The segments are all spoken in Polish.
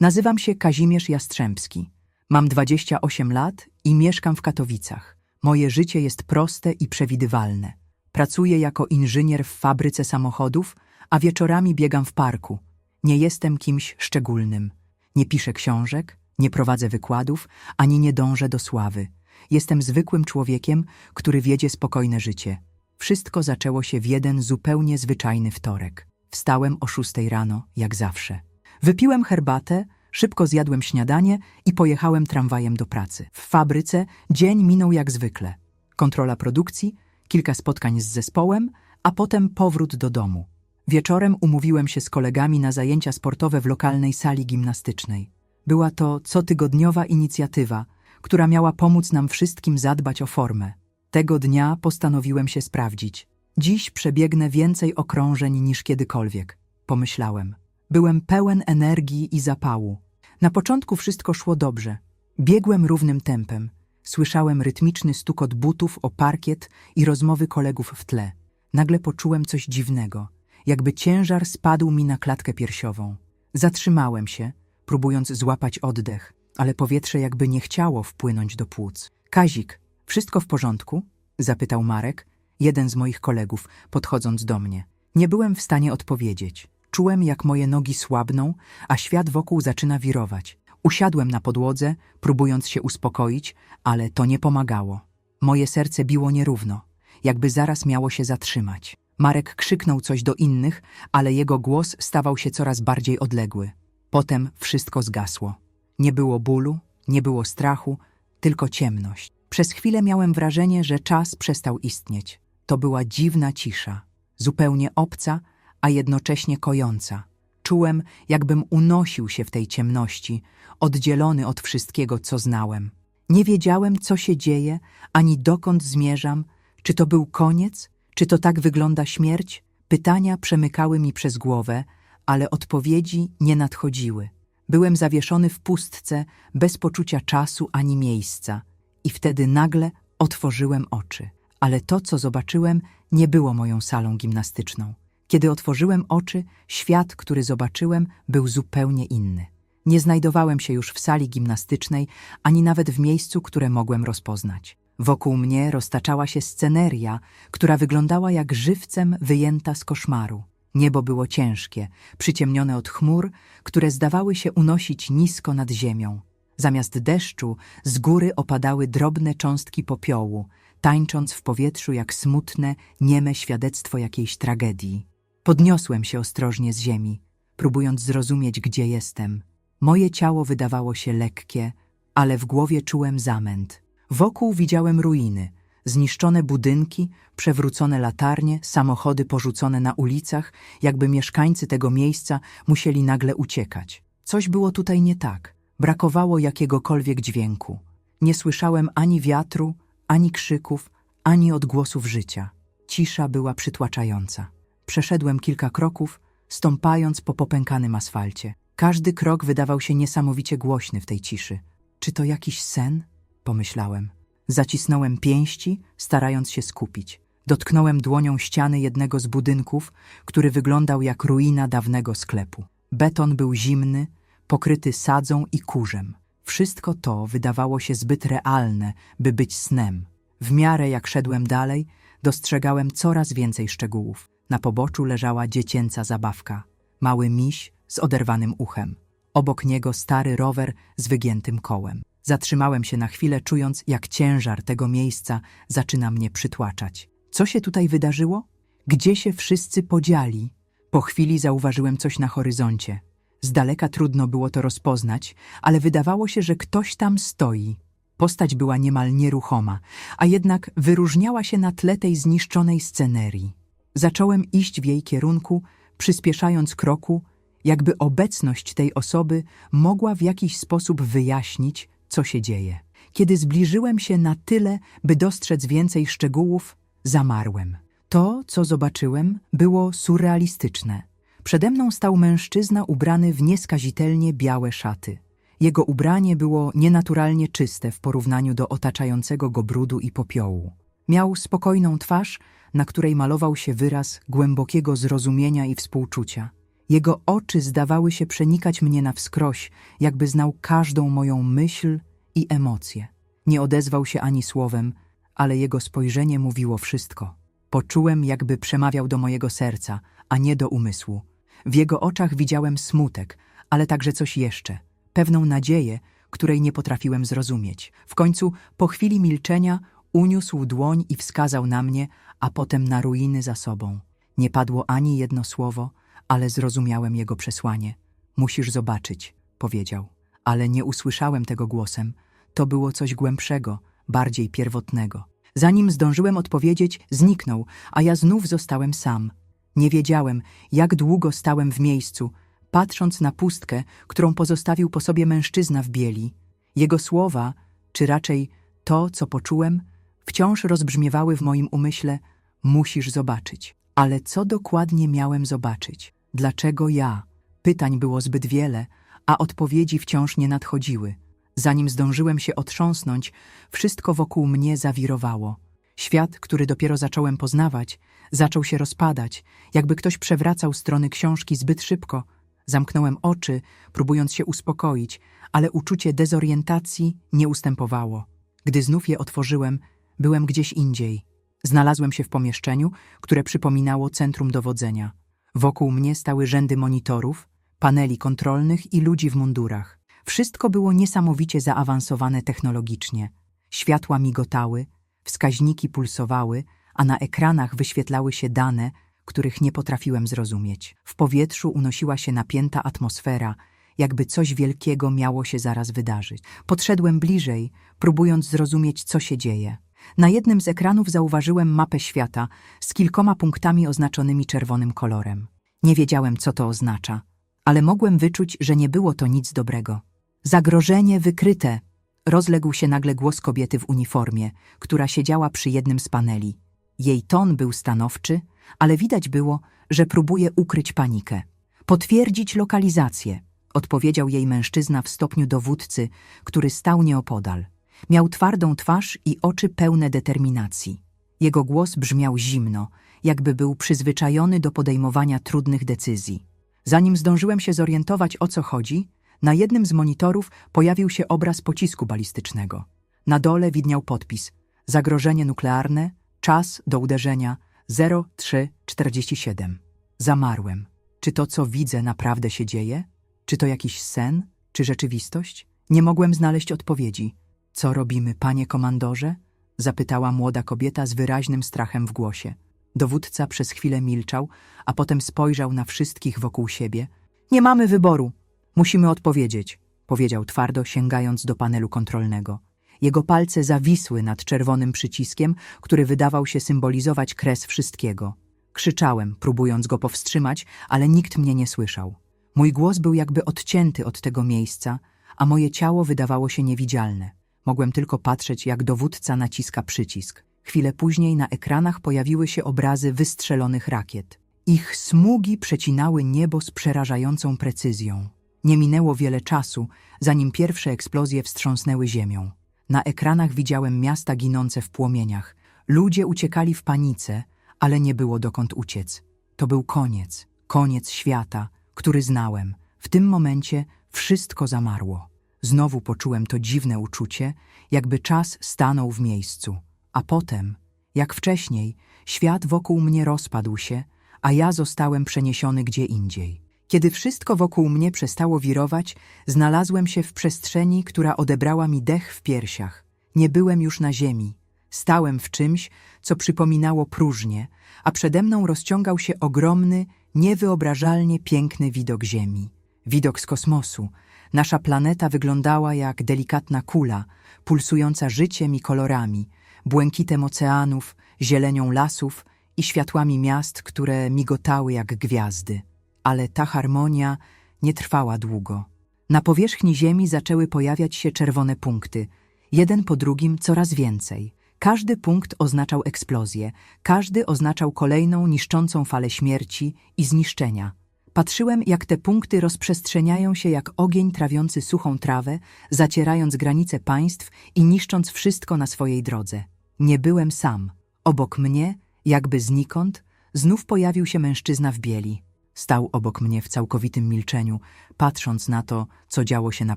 Nazywam się Kazimierz Jastrzębski. Mam 28 lat i mieszkam w Katowicach. Moje życie jest proste i przewidywalne. Pracuję jako inżynier w fabryce samochodów, a wieczorami biegam w parku. Nie jestem kimś szczególnym. Nie piszę książek, nie prowadzę wykładów, ani nie dążę do sławy. Jestem zwykłym człowiekiem, który wiedzie spokojne życie. Wszystko zaczęło się w jeden zupełnie zwyczajny wtorek. Wstałem o szóstej rano, jak zawsze. Wypiłem herbatę, szybko zjadłem śniadanie i pojechałem tramwajem do pracy. W fabryce dzień minął jak zwykle. Kontrola produkcji, kilka spotkań z zespołem, a potem powrót do domu. Wieczorem umówiłem się z kolegami na zajęcia sportowe w lokalnej sali gimnastycznej. Była to cotygodniowa inicjatywa, która miała pomóc nam wszystkim zadbać o formę. Tego dnia postanowiłem się sprawdzić. Dziś przebiegnę więcej okrążeń niż kiedykolwiek, pomyślałem. Byłem pełen energii i zapału. Na początku wszystko szło dobrze. Biegłem równym tempem. Słyszałem rytmiczny stukot butów o parkiet i rozmowy kolegów w tle. Nagle poczułem coś dziwnego, jakby ciężar spadł mi na klatkę piersiową. Zatrzymałem się, próbując złapać oddech, ale powietrze jakby nie chciało wpłynąć do płuc. Kazik, wszystko w porządku? zapytał Marek, jeden z moich kolegów, podchodząc do mnie. Nie byłem w stanie odpowiedzieć. Czułem, jak moje nogi słabną, a świat wokół zaczyna wirować. Usiadłem na podłodze, próbując się uspokoić, ale to nie pomagało. Moje serce biło nierówno, jakby zaraz miało się zatrzymać. Marek krzyknął coś do innych, ale jego głos stawał się coraz bardziej odległy. Potem wszystko zgasło. Nie było bólu, nie było strachu, tylko ciemność. Przez chwilę miałem wrażenie, że czas przestał istnieć. To była dziwna cisza, zupełnie obca, a jednocześnie kojąca. Czułem, jakbym unosił się w tej ciemności, oddzielony od wszystkiego, co znałem. Nie wiedziałem, co się dzieje, ani dokąd zmierzam, czy to był koniec, czy to tak wygląda śmierć. Pytania przemykały mi przez głowę, ale odpowiedzi nie nadchodziły. Byłem zawieszony w pustce, bez poczucia czasu ani miejsca. I wtedy nagle otworzyłem oczy. Ale to, co zobaczyłem, nie było moją salą gimnastyczną. Kiedy otworzyłem oczy, świat, który zobaczyłem, był zupełnie inny. Nie znajdowałem się już w sali gimnastycznej, ani nawet w miejscu, które mogłem rozpoznać. Wokół mnie roztaczała się sceneria, która wyglądała jak żywcem wyjęta z koszmaru. Niebo było ciężkie, przyciemnione od chmur, które zdawały się unosić nisko nad ziemią. Zamiast deszczu z góry opadały drobne cząstki popiołu, tańcząc w powietrzu jak smutne, nieme świadectwo jakiejś tragedii. Podniosłem się ostrożnie z ziemi, próbując zrozumieć, gdzie jestem. Moje ciało wydawało się lekkie, ale w głowie czułem zamęt. Wokół widziałem ruiny, zniszczone budynki, przewrócone latarnie, samochody porzucone na ulicach, jakby mieszkańcy tego miejsca musieli nagle uciekać. Coś było tutaj nie tak. Brakowało jakiegokolwiek dźwięku. Nie słyszałem ani wiatru, ani krzyków, ani odgłosów życia. Cisza była przytłaczająca. Przeszedłem kilka kroków, stąpając po popękanym asfalcie. Każdy krok wydawał się niesamowicie głośny w tej ciszy. Czy to jakiś sen? Pomyślałem. Zacisnąłem pięści, starając się skupić. Dotknąłem dłonią ściany jednego z budynków, który wyglądał jak ruina dawnego sklepu. Beton był zimny, pokryty sadzą i kurzem. Wszystko to wydawało się zbyt realne, by być snem. W miarę jak szedłem dalej, dostrzegałem coraz więcej szczegółów. Na poboczu leżała dziecięca zabawka. Mały miś z oderwanym uchem. Obok niego stary rower z wygiętym kołem. Zatrzymałem się na chwilę, czując, jak ciężar tego miejsca zaczyna mnie przytłaczać. Co się tutaj wydarzyło? Gdzie się wszyscy podzieli? Po chwili zauważyłem coś na horyzoncie. Z daleka trudno było to rozpoznać, ale wydawało się, że ktoś tam stoi. Postać była niemal nieruchoma, a jednak wyróżniała się na tle tej zniszczonej scenerii. Zacząłem iść w jej kierunku, przyspieszając kroku, jakby obecność tej osoby mogła w jakiś sposób wyjaśnić, co się dzieje. Kiedy zbliżyłem się na tyle, by dostrzec więcej szczegółów, zamarłem. To, co zobaczyłem, było surrealistyczne. Przede mną stał mężczyzna ubrany w nieskazitelnie białe szaty. Jego ubranie było nienaturalnie czyste w porównaniu do otaczającego go brudu i popiołu. Miał spokojną twarz, na której malował się wyraz głębokiego zrozumienia i współczucia. Jego oczy zdawały się przenikać mnie na wskroś, jakby znał każdą moją myśl i emocje. Nie odezwał się ani słowem, ale jego spojrzenie mówiło wszystko. Poczułem, jakby przemawiał do mojego serca, a nie do umysłu. W jego oczach widziałem smutek, ale także coś jeszcze, pewną nadzieję, której nie potrafiłem zrozumieć. W końcu, po chwili milczenia, uniósł dłoń i wskazał na mnie, a potem na ruiny za sobą. Nie padło ani jedno słowo, ale zrozumiałem jego przesłanie. Musisz zobaczyć, powiedział. Ale nie usłyszałem tego głosem. To było coś głębszego, bardziej pierwotnego. Zanim zdążyłem odpowiedzieć, zniknął, a ja znów zostałem sam. Nie wiedziałem, jak długo stałem w miejscu, patrząc na pustkę, którą pozostawił po sobie mężczyzna w bieli. Jego słowa, czy raczej to, co poczułem, wciąż rozbrzmiewały w moim umyśle: Musisz zobaczyć. Ale co dokładnie miałem zobaczyć? Dlaczego ja? Pytań było zbyt wiele, a odpowiedzi wciąż nie nadchodziły. Zanim zdążyłem się otrząsnąć, wszystko wokół mnie zawirowało. Świat, który dopiero zacząłem poznawać, zaczął się rozpadać, jakby ktoś przewracał strony książki zbyt szybko. Zamknąłem oczy, próbując się uspokoić, ale uczucie dezorientacji nie ustępowało. Gdy znów je otworzyłem, byłem gdzieś indziej. Znalazłem się w pomieszczeniu, które przypominało centrum dowodzenia. Wokół mnie stały rzędy monitorów, paneli kontrolnych i ludzi w mundurach. Wszystko było niesamowicie zaawansowane technologicznie. Światła migotały, wskaźniki pulsowały, a na ekranach wyświetlały się dane, których nie potrafiłem zrozumieć. W powietrzu unosiła się napięta atmosfera, jakby coś wielkiego miało się zaraz wydarzyć. Podszedłem bliżej, próbując zrozumieć, co się dzieje. Na jednym z ekranów zauważyłem mapę świata z kilkoma punktami oznaczonymi czerwonym kolorem. Nie wiedziałem, co to oznacza, ale mogłem wyczuć, że nie było to nic dobrego. Zagrożenie wykryte! Rozległ się nagle głos kobiety w uniformie, która siedziała przy jednym z paneli. Jej ton był stanowczy, ale widać było, że próbuje ukryć panikę. Potwierdzić lokalizację, odpowiedział jej mężczyzna w stopniu dowódcy, który stał nieopodal. Miał twardą twarz i oczy pełne determinacji. Jego głos brzmiał zimno, jakby był przyzwyczajony do podejmowania trudnych decyzji. Zanim zdążyłem się zorientować, o co chodzi, na jednym z monitorów pojawił się obraz pocisku balistycznego. Na dole widniał podpis Zagrożenie nuklearne, czas do uderzenia 0347. Zamarłem. Czy to, co widzę, naprawdę się dzieje? Czy to jakiś sen? Czy rzeczywistość? Nie mogłem znaleźć odpowiedzi. Co robimy, panie komandorze? Zapytała młoda kobieta z wyraźnym strachem w głosie. Dowódca przez chwilę milczał, a potem spojrzał na wszystkich wokół siebie. Nie mamy wyboru. Musimy odpowiedzieć, powiedział twardo, sięgając do panelu kontrolnego. Jego palce zawisły nad czerwonym przyciskiem, który wydawał się symbolizować kres wszystkiego. Krzyczałem, próbując go powstrzymać, ale nikt mnie nie słyszał. Mój głos był jakby odcięty od tego miejsca, a moje ciało wydawało się niewidzialne. Mogłem tylko patrzeć, jak dowódca naciska przycisk. Chwilę później na ekranach pojawiły się obrazy wystrzelonych rakiet. Ich smugi przecinały niebo z przerażającą precyzją. Nie minęło wiele czasu, zanim pierwsze eksplozje wstrząsnęły ziemią. Na ekranach widziałem miasta ginące w płomieniach. Ludzie uciekali w panice, ale nie było dokąd uciec. To był koniec, koniec świata, który znałem. W tym momencie wszystko zamarło. Znowu poczułem to dziwne uczucie, jakby czas stanął w miejscu. A potem, jak wcześniej, świat wokół mnie rozpadł się, a ja zostałem przeniesiony gdzie indziej. Kiedy wszystko wokół mnie przestało wirować, znalazłem się w przestrzeni, która odebrała mi dech w piersiach. Nie byłem już na ziemi. Stałem w czymś, co przypominało próżnię, a przede mną rozciągał się ogromny, niewyobrażalnie piękny widok Ziemi. Widok z kosmosu. Nasza planeta wyglądała jak delikatna kula, pulsująca życiem i kolorami, błękitem oceanów, zielenią lasów i światłami miast, które migotały jak gwiazdy. Ale ta harmonia nie trwała długo. Na powierzchni Ziemi zaczęły pojawiać się czerwone punkty, jeden po drugim coraz więcej. Każdy punkt oznaczał eksplozję, każdy oznaczał kolejną niszczącą falę śmierci i zniszczenia. Patrzyłem, jak te punkty rozprzestrzeniają się jak ogień trawiący suchą trawę, zacierając granice państw i niszcząc wszystko na swojej drodze. Nie byłem sam. Obok mnie, jakby znikąd, znów pojawił się mężczyzna w bieli. Stał obok mnie w całkowitym milczeniu, patrząc na to, co działo się na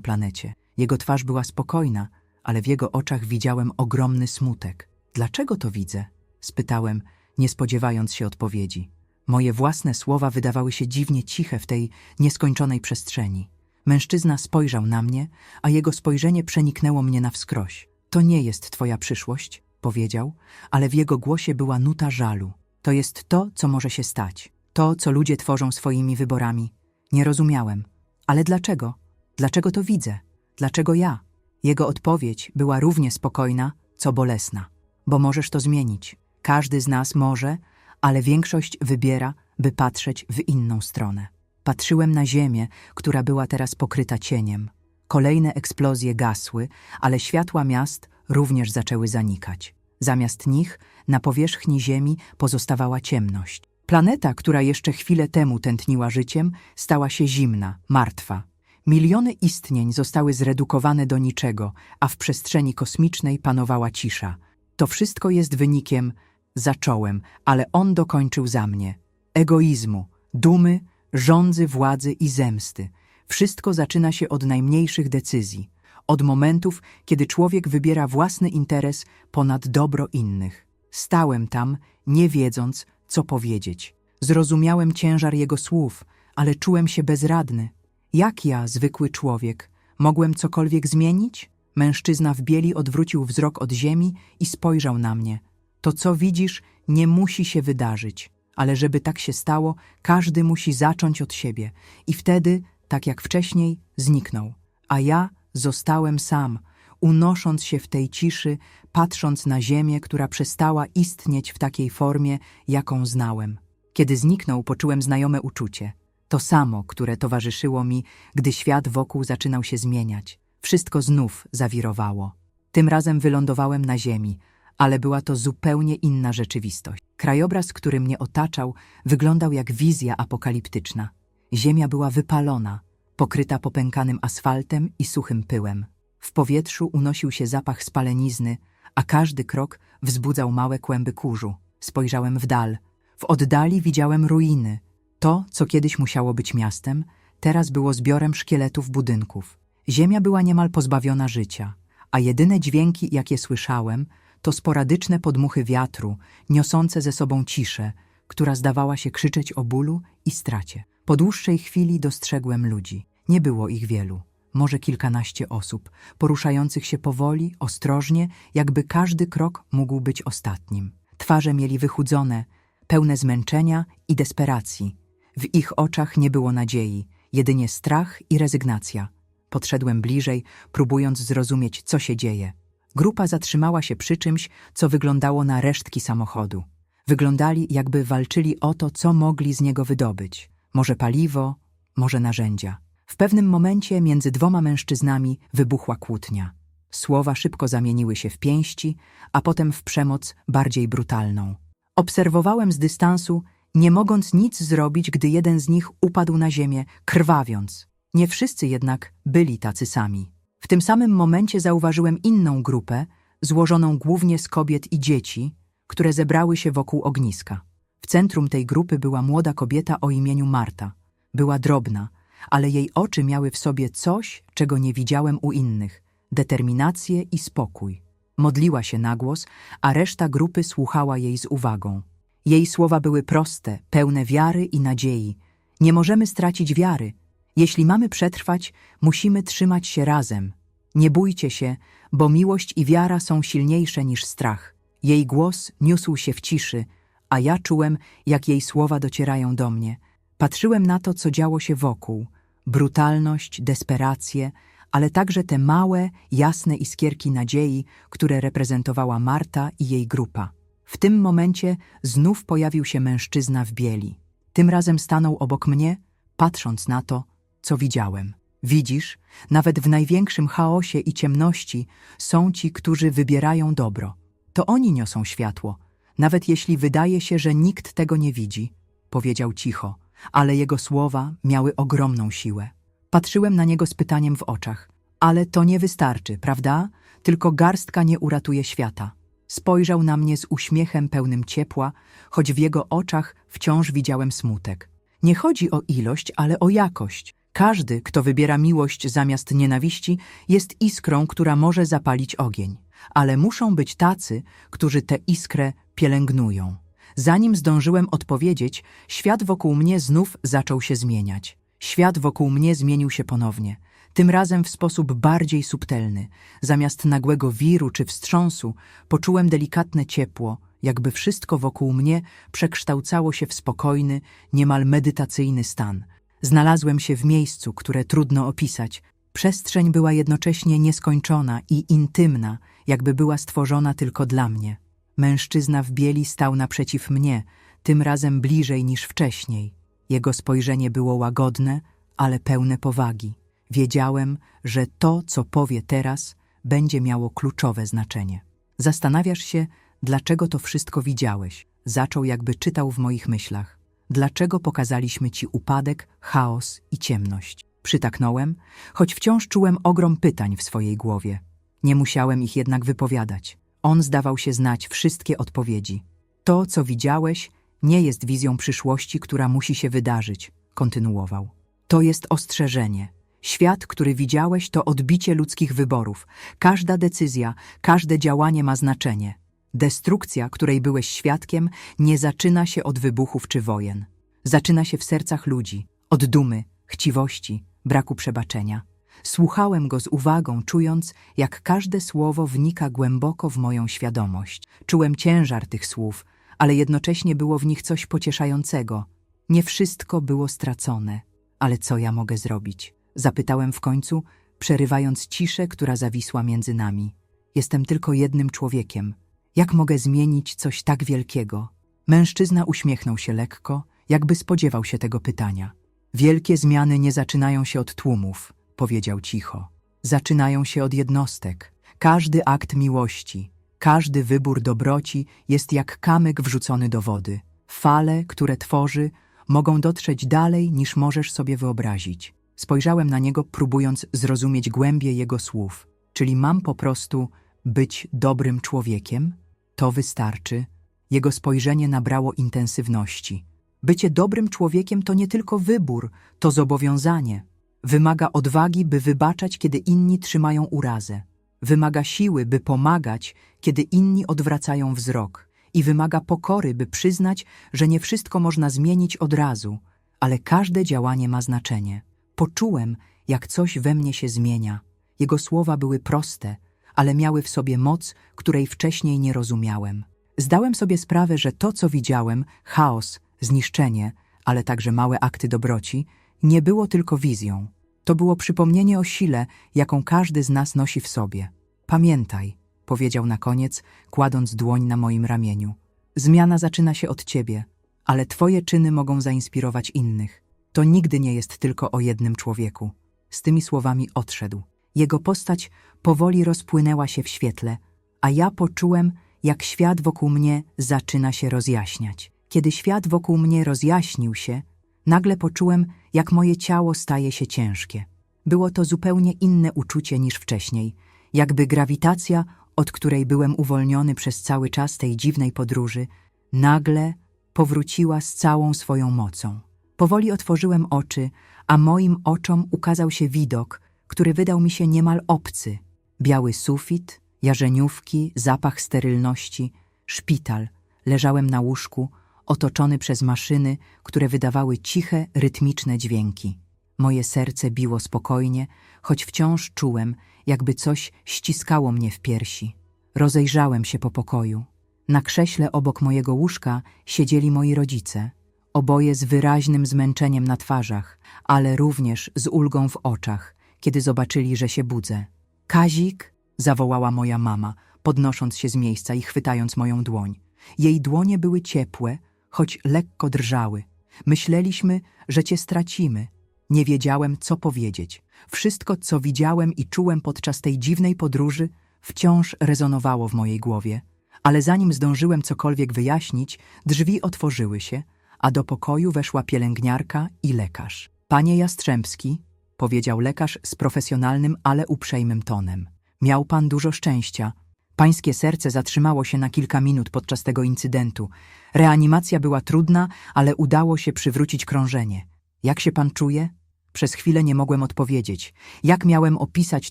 planecie. Jego twarz była spokojna, ale w jego oczach widziałem ogromny smutek. Dlaczego to widzę? spytałem, nie spodziewając się odpowiedzi. Moje własne słowa wydawały się dziwnie ciche w tej nieskończonej przestrzeni. Mężczyzna spojrzał na mnie, a jego spojrzenie przeniknęło mnie na wskroś. To nie jest twoja przyszłość, powiedział, ale w jego głosie była nuta żalu. To jest to, co może się stać. To, co ludzie tworzą swoimi wyborami. Nie rozumiałem. Ale dlaczego? Dlaczego to widzę? Dlaczego ja? Jego odpowiedź była równie spokojna, co bolesna. Bo możesz to zmienić. Każdy z nas może, ale większość wybiera, by patrzeć w inną stronę. Patrzyłem na ziemię, która była teraz pokryta cieniem. Kolejne eksplozje gasły, ale światła miast również zaczęły zanikać. Zamiast nich na powierzchni Ziemi pozostawała ciemność. Planeta, która jeszcze chwilę temu tętniła życiem, stała się zimna, martwa. Miliony istnień zostały zredukowane do niczego, a w przestrzeni kosmicznej panowała cisza. To wszystko jest wynikiem, zacząłem, ale on dokończył za mnie. Egoizmu, dumy, rządzy, władzy i zemsty. Wszystko zaczyna się od najmniejszych decyzji, od momentów, kiedy człowiek wybiera własny interes ponad dobro innych. Stałem tam, nie wiedząc, co powiedzieć. Zrozumiałem ciężar jego słów, ale czułem się bezradny. Jak ja, zwykły człowiek, mogłem cokolwiek zmienić? Mężczyzna w bieli odwrócił wzrok od ziemi i spojrzał na mnie. To, co widzisz, nie musi się wydarzyć, ale żeby tak się stało, każdy musi zacząć od siebie. I wtedy, tak jak wcześniej, zniknął. A ja zostałem sam, unosząc się w tej ciszy, patrząc na ziemię, która przestała istnieć w takiej formie, jaką znałem. Kiedy zniknął, poczułem znajome uczucie. To samo, które towarzyszyło mi, gdy świat wokół zaczynał się zmieniać. Wszystko znów zawirowało. Tym razem wylądowałem na ziemi, ale była to zupełnie inna rzeczywistość. Krajobraz, który mnie otaczał, wyglądał jak wizja apokaliptyczna. Ziemia była wypalona, pokryta popękanym asfaltem i suchym pyłem. W powietrzu unosił się zapach spalenizny, a każdy krok wzbudzał małe kłęby kurzu. Spojrzałem w dal. W oddali widziałem ruiny. To, co kiedyś musiało być miastem, teraz było zbiorem szkieletów budynków. Ziemia była niemal pozbawiona życia, a jedyne dźwięki, jakie słyszałem, to sporadyczne podmuchy wiatru, niosące ze sobą ciszę, która zdawała się krzyczeć o bólu i stracie. Po dłuższej chwili dostrzegłem ludzi. Nie było ich wielu, może kilkanaście osób, poruszających się powoli, ostrożnie, jakby każdy krok mógł być ostatnim. Twarze mieli wychudzone, pełne zmęczenia i desperacji. W ich oczach nie było nadziei, jedynie strach i rezygnacja. Podszedłem bliżej, próbując zrozumieć, co się dzieje. Grupa zatrzymała się przy czymś, co wyglądało na resztki samochodu. Wyglądali, jakby walczyli o to, co mogli z niego wydobyć. Może paliwo, może narzędzia. W pewnym momencie między dwoma mężczyznami wybuchła kłótnia. Słowa szybko zamieniły się w pięści, a potem w przemoc bardziej brutalną. Obserwowałem z dystansu, nie mogąc nic zrobić, gdy jeden z nich upadł na ziemię, krwawiąc. Nie wszyscy jednak byli tacy sami. W tym samym momencie zauważyłem inną grupę, złożoną głównie z kobiet i dzieci, które zebrały się wokół ogniska. W centrum tej grupy była młoda kobieta o imieniu Marta. Była drobna, ale jej oczy miały w sobie coś, czego nie widziałem u innych determinację i spokój. Modliła się na głos, a reszta grupy słuchała jej z uwagą. Jej słowa były proste, pełne wiary i nadziei. Nie możemy stracić wiary. Jeśli mamy przetrwać, musimy trzymać się razem. Nie bójcie się, bo miłość i wiara są silniejsze niż strach. Jej głos niósł się w ciszy, a ja czułem, jak jej słowa docierają do mnie. Patrzyłem na to, co działo się wokół. Brutalność, desperację, ale także te małe, jasne iskierki nadziei, które reprezentowała Marta i jej grupa. W tym momencie znów pojawił się mężczyzna w bieli. Tym razem stanął obok mnie, patrząc na to, co widziałem. Widzisz, nawet w największym chaosie i ciemności są ci, którzy wybierają dobro. To oni niosą światło, nawet jeśli wydaje się, że nikt tego nie widzi, powiedział cicho, ale jego słowa miały ogromną siłę. Patrzyłem na niego z pytaniem w oczach. Ale to nie wystarczy, prawda? Tylko garstka nie uratuje świata. Spojrzał na mnie z uśmiechem pełnym ciepła, choć w jego oczach wciąż widziałem smutek. Nie chodzi o ilość, ale o jakość. Każdy, kto wybiera miłość zamiast nienawiści, jest iskrą, która może zapalić ogień. Ale muszą być tacy, którzy tę iskrę pielęgnują. Zanim zdążyłem odpowiedzieć, świat wokół mnie znów zaczął się zmieniać. Świat wokół mnie zmienił się ponownie. Tym razem w sposób bardziej subtelny. Zamiast nagłego wiru czy wstrząsu, poczułem delikatne ciepło, jakby wszystko wokół mnie przekształcało się w spokojny, niemal medytacyjny stan. Znalazłem się w miejscu, które trudno opisać. Przestrzeń była jednocześnie nieskończona i intymna, jakby była stworzona tylko dla mnie. Mężczyzna w bieli stał naprzeciw mnie, tym razem bliżej niż wcześniej. Jego spojrzenie było łagodne, ale pełne powagi. Wiedziałem, że to, co powie teraz, będzie miało kluczowe znaczenie. Zastanawiasz się, dlaczego to wszystko widziałeś? Zaczął jakby czytał w moich myślach. Dlaczego pokazaliśmy ci upadek, chaos i ciemność? Przytaknąłem, choć wciąż czułem ogrom pytań w swojej głowie. Nie musiałem ich jednak wypowiadać. On zdawał się znać wszystkie odpowiedzi. To, co widziałeś, nie jest wizją przyszłości, która musi się wydarzyć, kontynuował. To jest ostrzeżenie. Świat, który widziałeś, to odbicie ludzkich wyborów. Każda decyzja, każde działanie ma znaczenie. Destrukcja, której byłeś świadkiem, nie zaczyna się od wybuchów czy wojen. Zaczyna się w sercach ludzi, od dumy, chciwości, braku przebaczenia. Słuchałem go z uwagą, czując, jak każde słowo wnika głęboko w moją świadomość. Czułem ciężar tych słów, ale jednocześnie było w nich coś pocieszającego. Nie wszystko było stracone. Ale co ja mogę zrobić? Zapytałem w końcu, przerywając ciszę, która zawisła między nami. Jestem tylko jednym człowiekiem. Jak mogę zmienić coś tak wielkiego? Mężczyzna uśmiechnął się lekko, jakby spodziewał się tego pytania. Wielkie zmiany nie zaczynają się od tłumów, powiedział cicho. Zaczynają się od jednostek. Każdy akt miłości, każdy wybór dobroci jest jak kamyk wrzucony do wody. Fale, które tworzy, mogą dotrzeć dalej niż możesz sobie wyobrazić. Spojrzałem na niego, próbując zrozumieć głębię jego słów. Czyli mam po prostu być dobrym człowiekiem? To wystarczy. Jego spojrzenie nabrało intensywności. Bycie dobrym człowiekiem to nie tylko wybór, to zobowiązanie. Wymaga odwagi, by wybaczać, kiedy inni trzymają urazę. Wymaga siły, by pomagać, kiedy inni odwracają wzrok. I wymaga pokory, by przyznać, że nie wszystko można zmienić od razu, ale każde działanie ma znaczenie. Poczułem, jak coś we mnie się zmienia. Jego słowa były proste, ale miały w sobie moc, której wcześniej nie rozumiałem. Zdałem sobie sprawę, że to, co widziałem, chaos, zniszczenie, ale także małe akty dobroci, nie było tylko wizją. To było przypomnienie o sile, jaką każdy z nas nosi w sobie. Pamiętaj, powiedział na koniec, kładąc dłoń na moim ramieniu. Zmiana zaczyna się od ciebie, ale twoje czyny mogą zainspirować innych. To nigdy nie jest tylko o jednym człowieku. Z tymi słowami odszedł. Jego postać powoli rozpłynęła się w świetle, a ja poczułem, jak świat wokół mnie zaczyna się rozjaśniać. Kiedy świat wokół mnie rozjaśnił się, nagle poczułem, jak moje ciało staje się ciężkie. Było to zupełnie inne uczucie niż wcześniej, jakby grawitacja, od której byłem uwolniony przez cały czas tej dziwnej podróży, nagle powróciła z całą swoją mocą. Powoli otworzyłem oczy, a moim oczom ukazał się widok, który wydał mi się niemal obcy. Biały sufit, jarzeniówki, zapach sterylności, szpital. Leżałem na łóżku, otoczony przez maszyny, które wydawały ciche, rytmiczne dźwięki. Moje serce biło spokojnie, choć wciąż czułem, jakby coś ściskało mnie w piersi. Rozejrzałem się po pokoju. Na krześle obok mojego łóżka siedzieli moi rodzice, oboje z wyraźnym zmęczeniem na twarzach, ale również z ulgą w oczach, kiedy zobaczyli, że się budzę. Kazik, zawołała moja mama, podnosząc się z miejsca i chwytając moją dłoń. Jej dłonie były ciepłe, choć lekko drżały. Myśleliśmy, że cię stracimy. Nie wiedziałem, co powiedzieć. Wszystko, co widziałem i czułem podczas tej dziwnej podróży, wciąż rezonowało w mojej głowie. Ale zanim zdążyłem cokolwiek wyjaśnić, drzwi otworzyły się, a do pokoju weszła pielęgniarka i lekarz. Panie Jastrzębski, powiedział lekarz z profesjonalnym, ale uprzejmym tonem. Miał pan dużo szczęścia. Pańskie serce zatrzymało się na kilka minut podczas tego incydentu. Reanimacja była trudna, ale udało się przywrócić krążenie. Jak się pan czuje? Przez chwilę nie mogłem odpowiedzieć. Jak miałem opisać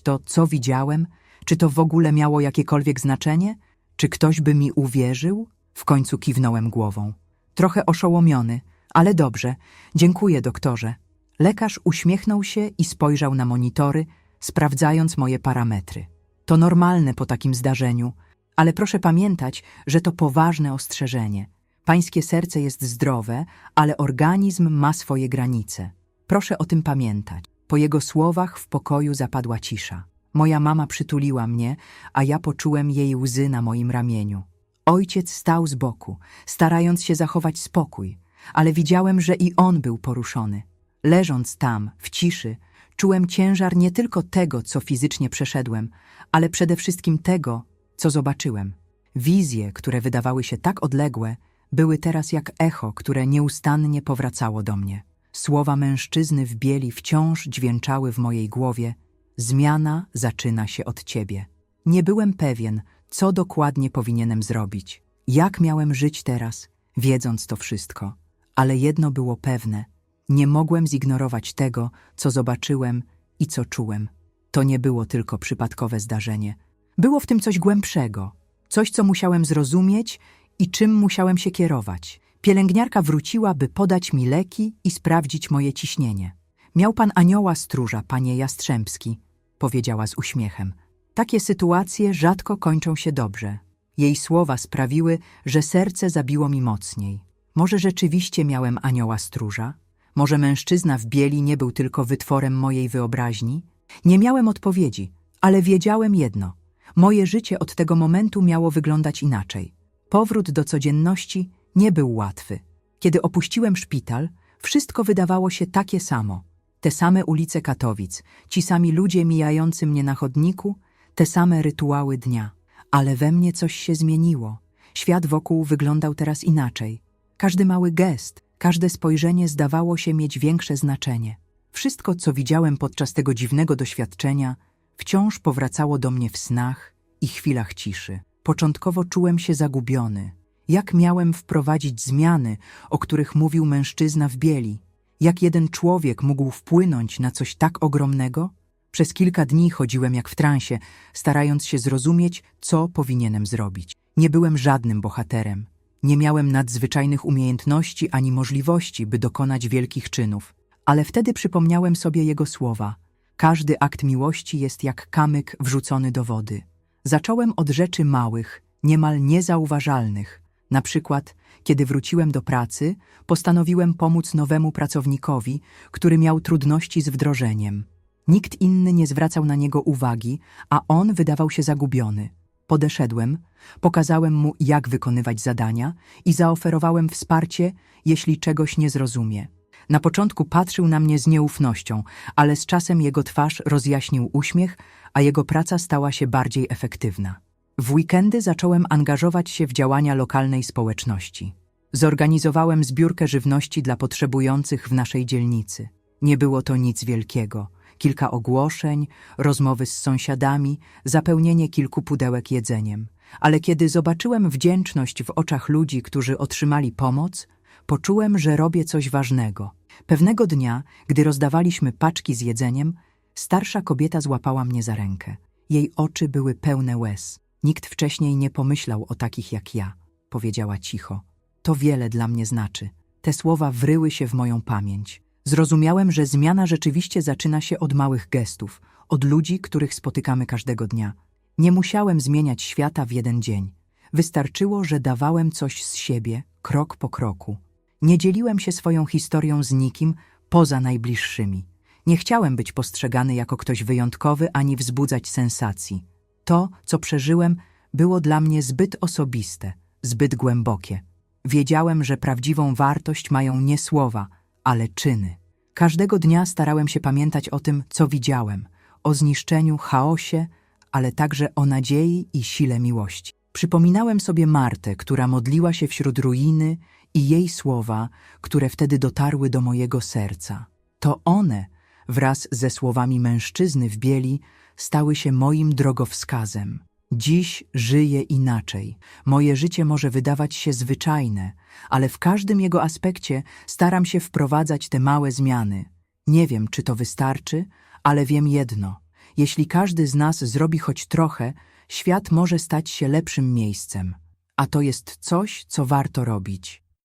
to, co widziałem? Czy to w ogóle miało jakiekolwiek znaczenie? Czy ktoś by mi uwierzył? W końcu kiwnąłem głową. Trochę oszołomiony, ale dobrze. Dziękuję, doktorze. Lekarz uśmiechnął się i spojrzał na monitory, sprawdzając moje parametry. To normalne po takim zdarzeniu, ale proszę pamiętać, że to poważne ostrzeżenie. Pańskie serce jest zdrowe, ale organizm ma swoje granice. Proszę o tym pamiętać. Po jego słowach w pokoju zapadła cisza. Moja mama przytuliła mnie, a ja poczułem jej łzy na moim ramieniu. Ojciec stał z boku, starając się zachować spokój, ale widziałem, że i on był poruszony. Leżąc tam, w ciszy, czułem ciężar nie tylko tego, co fizycznie przeszedłem, ale przede wszystkim tego, co zobaczyłem. Wizje, które wydawały się tak odległe, były teraz jak echo, które nieustannie powracało do mnie. Słowa mężczyzny w bieli wciąż dźwięczały w mojej głowie. Zmiana zaczyna się od ciebie. Nie byłem pewien, co dokładnie powinienem zrobić. Jak miałem żyć teraz, wiedząc to wszystko. Ale jedno było pewne. Nie mogłem zignorować tego, co zobaczyłem i co czułem. To nie było tylko przypadkowe zdarzenie. Było w tym coś głębszego, coś, co musiałem zrozumieć i czym musiałem się kierować. Pielęgniarka wróciła, by podać mi leki i sprawdzić moje ciśnienie. Miał pan anioła stróża, panie Jastrzębski, powiedziała z uśmiechem. Takie sytuacje rzadko kończą się dobrze. Jej słowa sprawiły, że serce zabiło mi mocniej. Może rzeczywiście miałem anioła stróża? Może mężczyzna w bieli nie był tylko wytworem mojej wyobraźni? Nie miałem odpowiedzi, ale wiedziałem jedno. Moje życie od tego momentu miało wyglądać inaczej. Powrót do codzienności nie był łatwy. Kiedy opuściłem szpital, wszystko wydawało się takie samo. Te same ulice Katowic, ci sami ludzie mijający mnie na chodniku, te same rytuały dnia. Ale we mnie coś się zmieniło. Świat wokół wyglądał teraz inaczej. Każdy mały gest, każde spojrzenie zdawało się mieć większe znaczenie. Wszystko, co widziałem podczas tego dziwnego doświadczenia, wciąż powracało do mnie w snach i chwilach ciszy. Początkowo czułem się zagubiony. Jak miałem wprowadzić zmiany, o których mówił mężczyzna w bieli? Jak jeden człowiek mógł wpłynąć na coś tak ogromnego? Przez kilka dni chodziłem jak w transie, starając się zrozumieć, co powinienem zrobić. Nie byłem żadnym bohaterem. Nie miałem nadzwyczajnych umiejętności ani możliwości, by dokonać wielkich czynów. Ale wtedy przypomniałem sobie jego słowa. Każdy akt miłości jest jak kamyk wrzucony do wody. Zacząłem od rzeczy małych, niemal niezauważalnych. Na przykład, kiedy wróciłem do pracy, postanowiłem pomóc nowemu pracownikowi, który miał trudności z wdrożeniem. Nikt inny nie zwracał na niego uwagi, a on wydawał się zagubiony. Podeszedłem, pokazałem mu, jak wykonywać zadania i zaoferowałem wsparcie, jeśli czegoś nie zrozumie. Na początku patrzył na mnie z nieufnością, ale z czasem jego twarz rozjaśnił uśmiech, a jego praca stała się bardziej efektywna. W weekendy zacząłem angażować się w działania lokalnej społeczności. Zorganizowałem zbiórkę żywności dla potrzebujących w naszej dzielnicy. Nie było to nic wielkiego. Kilka ogłoszeń, rozmowy z sąsiadami, zapełnienie kilku pudełek jedzeniem. Ale kiedy zobaczyłem wdzięczność w oczach ludzi, którzy otrzymali pomoc, poczułem, że robię coś ważnego. Pewnego dnia, gdy rozdawaliśmy paczki z jedzeniem, starsza kobieta złapała mnie za rękę. Jej oczy były pełne łez. Nikt wcześniej nie pomyślał o takich jak ja, powiedziała cicho. To wiele dla mnie znaczy. Te słowa wryły się w moją pamięć. Zrozumiałem, że zmiana rzeczywiście zaczyna się od małych gestów, od ludzi, których spotykamy każdego dnia. Nie musiałem zmieniać świata w jeden dzień. Wystarczyło, że dawałem coś z siebie, krok po kroku. Nie dzieliłem się swoją historią z nikim poza najbliższymi. Nie chciałem być postrzegany jako ktoś wyjątkowy ani wzbudzać sensacji. To, co przeżyłem, było dla mnie zbyt osobiste, zbyt głębokie. Wiedziałem, że prawdziwą wartość mają nie słowa, ale czyny. Każdego dnia starałem się pamiętać o tym, co widziałem, o zniszczeniu, chaosie, ale także o nadziei i sile miłości. Przypominałem sobie Martę, która modliła się wśród ruiny i jej słowa, które wtedy dotarły do mojego serca. To one, wraz ze słowami mężczyzny w bieli, stały się moim drogowskazem. Dziś żyję inaczej. Moje życie może wydawać się zwyczajne, ale w każdym jego aspekcie staram się wprowadzać te małe zmiany. Nie wiem, czy to wystarczy, ale wiem jedno. Jeśli każdy z nas zrobi choć trochę, świat może stać się lepszym miejscem. A to jest coś, co warto robić.